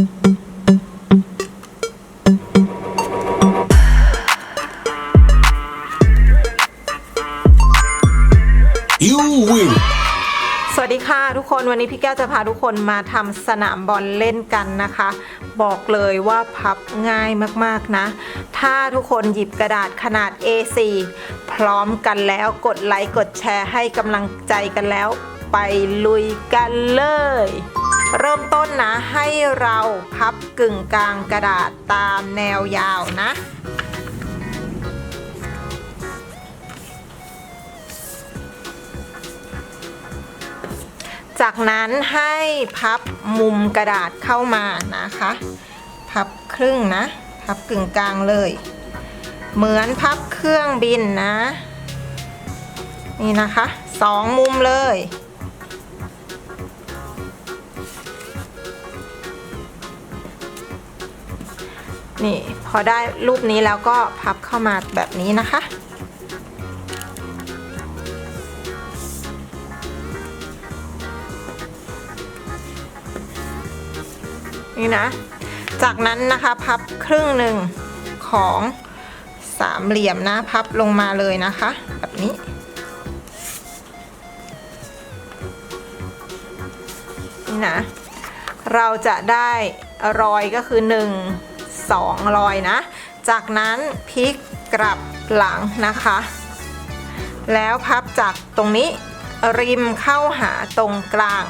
You win. สวัสดีค่ะทุกคนวันนี้พี่แก้วจะพาทุกคนมาทำสนามบอลเล่นกันนะคะ บอกเลยว่าพับง่ายมากๆนะ ถ้าทุกคนหยิบกระดาษขนาด A4 พร้อมกันแล้วกดไลค์กดแชร์ให้กำลังใจกันแล้ว ไปลุยกันเลย เริ่มต้นนะให้เราพับกึ่งกลางกระดาษตามแนวยาวนะจากนั้นให้พับมุมกระดาษเข้ามานะคะ พับครึ่งนะ พับกึ่งกลางเลย เหมือนพับเครื่องบินนะ นี่นะคะสองมุมเลย นี่พอได้รูปนี้แล้วก็พับเข้ามาแบบนี้นะคะ นี่นะ จากนั้นนะคะพับครึ่งหนึ่งของสามเหลี่ยมนะพับลงมาเลยนะคะ แบบนี้นี่นะ เราจะได้รอยก็คือ1 2 รอยนะ จากนั้นพลิกกลับหลังนะคะ แล้วพับจากตรงนี้ริมเข้าหาตรงกลาง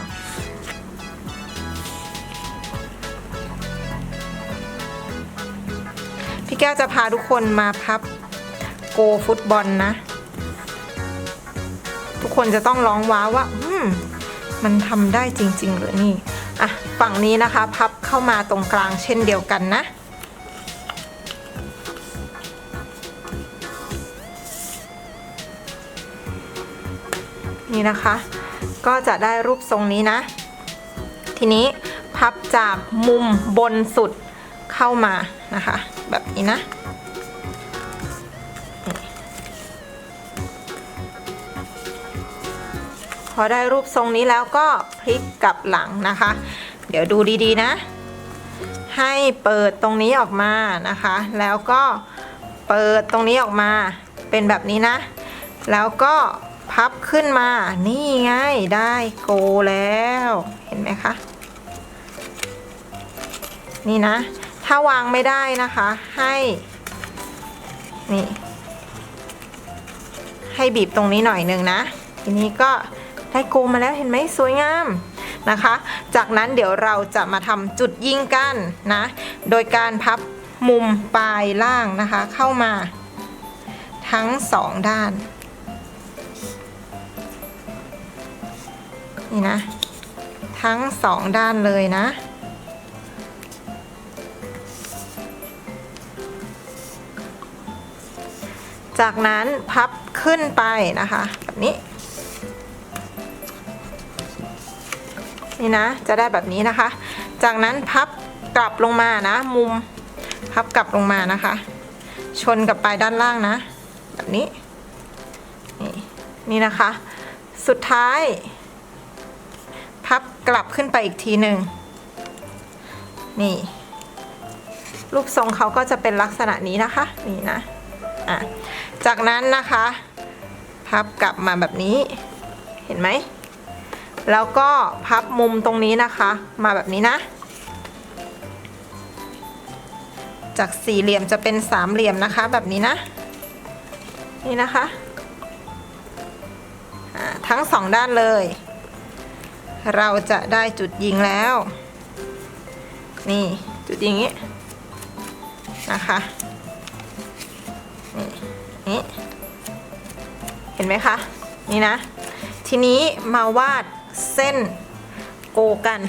พี่แก้วจะพาทุกคนมาพับโกฟุตบอลนะ ทุกคนจะต้องร้องว้าวว่า อืม มันทำได้จริง ๆ หรือนี่ อะ ฝั่งนี้นะคะ พับเข้ามาตรงกลางเช่นเดียวกันนะ นี่นะคะ ก็จะได้รูปทรงนี้นะ ทีนี้พับจากมุมบนสุดเข้ามานะคะ แบบนี้นะพอได้รูปทรงนี้แล้วก็พลิกกลับหลังนะคะ เดี๋ยวดูดีๆนะ ให้เปิดตรงนี้ออกมานะคะ แล้วก็เปิดตรงนี้ออกมาเป็นแบบนี้นะ แล้วก็ พับขึ้นมา นี่ไง ได้โกแล้ว เห็นไหมคะ นี่นะ ถ้าวางไม่ได้นะคะ ให้ นี่ ให้บีบตรงนี้หน่อยหนึ่งนะ ทีนี้ก็ได้โกมาแล้วเห็นไหมสวยงามนะคะ จากนั้นเดี๋ยวเราจะมาทำจุดยิงกันนะ โดยการพับมุมปลายล่างนะคะ เข้ามา ทั้งสองด้าน นี่นะ ทั้งสองด้านเลยนะ จากนั้นพับขึ้นไปนะคะ แบบนี้ นี่นะ จะได้แบบนี้นะคะ จากนั้นพับกลับลงมานะ มุมพับกลับลงมานะคะ ชนกับปลายด้านล่างนะ แบบนี้ นี่นี่นะคะ สุดท้าย กลับขึ้นไปอีกทีหนึ่งนี่ รูปทรงเขาก็จะเป็นลักษณะนี้นะคะ นี่นะอะจากนั้นนะคะพับกลับมาแบบนี้เห็นไหม แล้วก็พับมุมตรงนี้นะคะ มาแบบนี้นะ จากสี่เหลี่ยมจะเป็นสามเหลี่ยมนะคะแบบนี้นะ นี่นะคะ ทั้งสองด้านเลย เราจะได้จุดยิงแล้ว นี่จุดยิงนี้นะคะนี่เห็นไหมคะ นี่นะ ทีนี้มาวาดเส้นโกกัน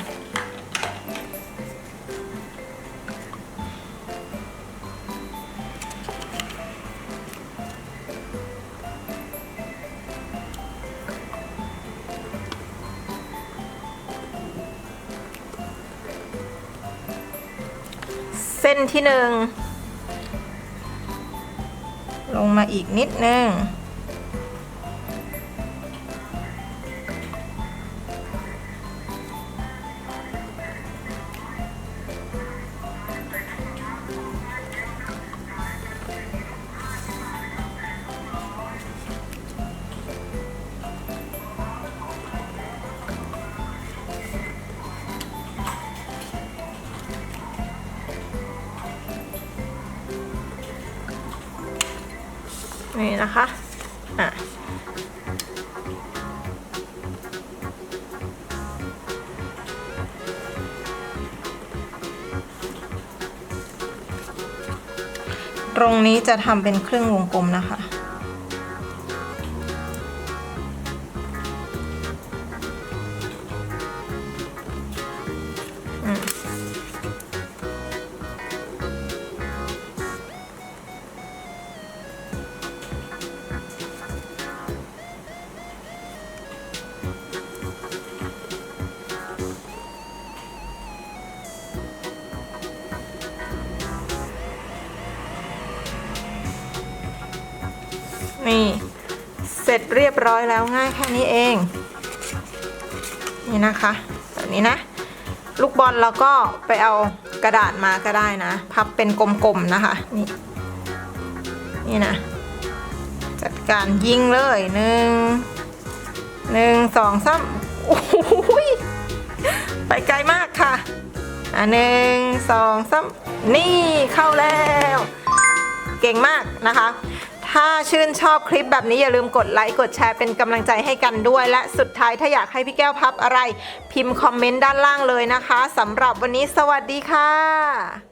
เส้นที่หนึ่งลงมาอีกนิดนึง นี่นะคะอะตรงนี้จะทำเป็นครึ่งวงกลมนะคะ ร็จเรียบร้อยแล้วง่ายแค่นี้เอง นี่นะคะแบบนี้นะ ลูกบอลเราก็ไปเอากระดาษมาก็ได้นะ พับเป็นกลมๆนะคะนี่นี่นะ จัดการยิงเลยหนึ่งหนึ่งสองสามโอ้โหยไปไกลมากค่ะอะหนึ่งสองสามนี่เข้าแล้ว เก่งมากนะคะ ถ้าชื่นชอบคลิปแบบนี้อย่าลืมกดไลค์กดแชร์เป็นกำลังใจให้กันด้วย และสุดท้ายถ้าอยากให้พี่แก้วพับอะไร พิมพ์คอมเมนต์ด้านล่างเลยนะคะสำหรับวันนี้สวัสดีค่ะ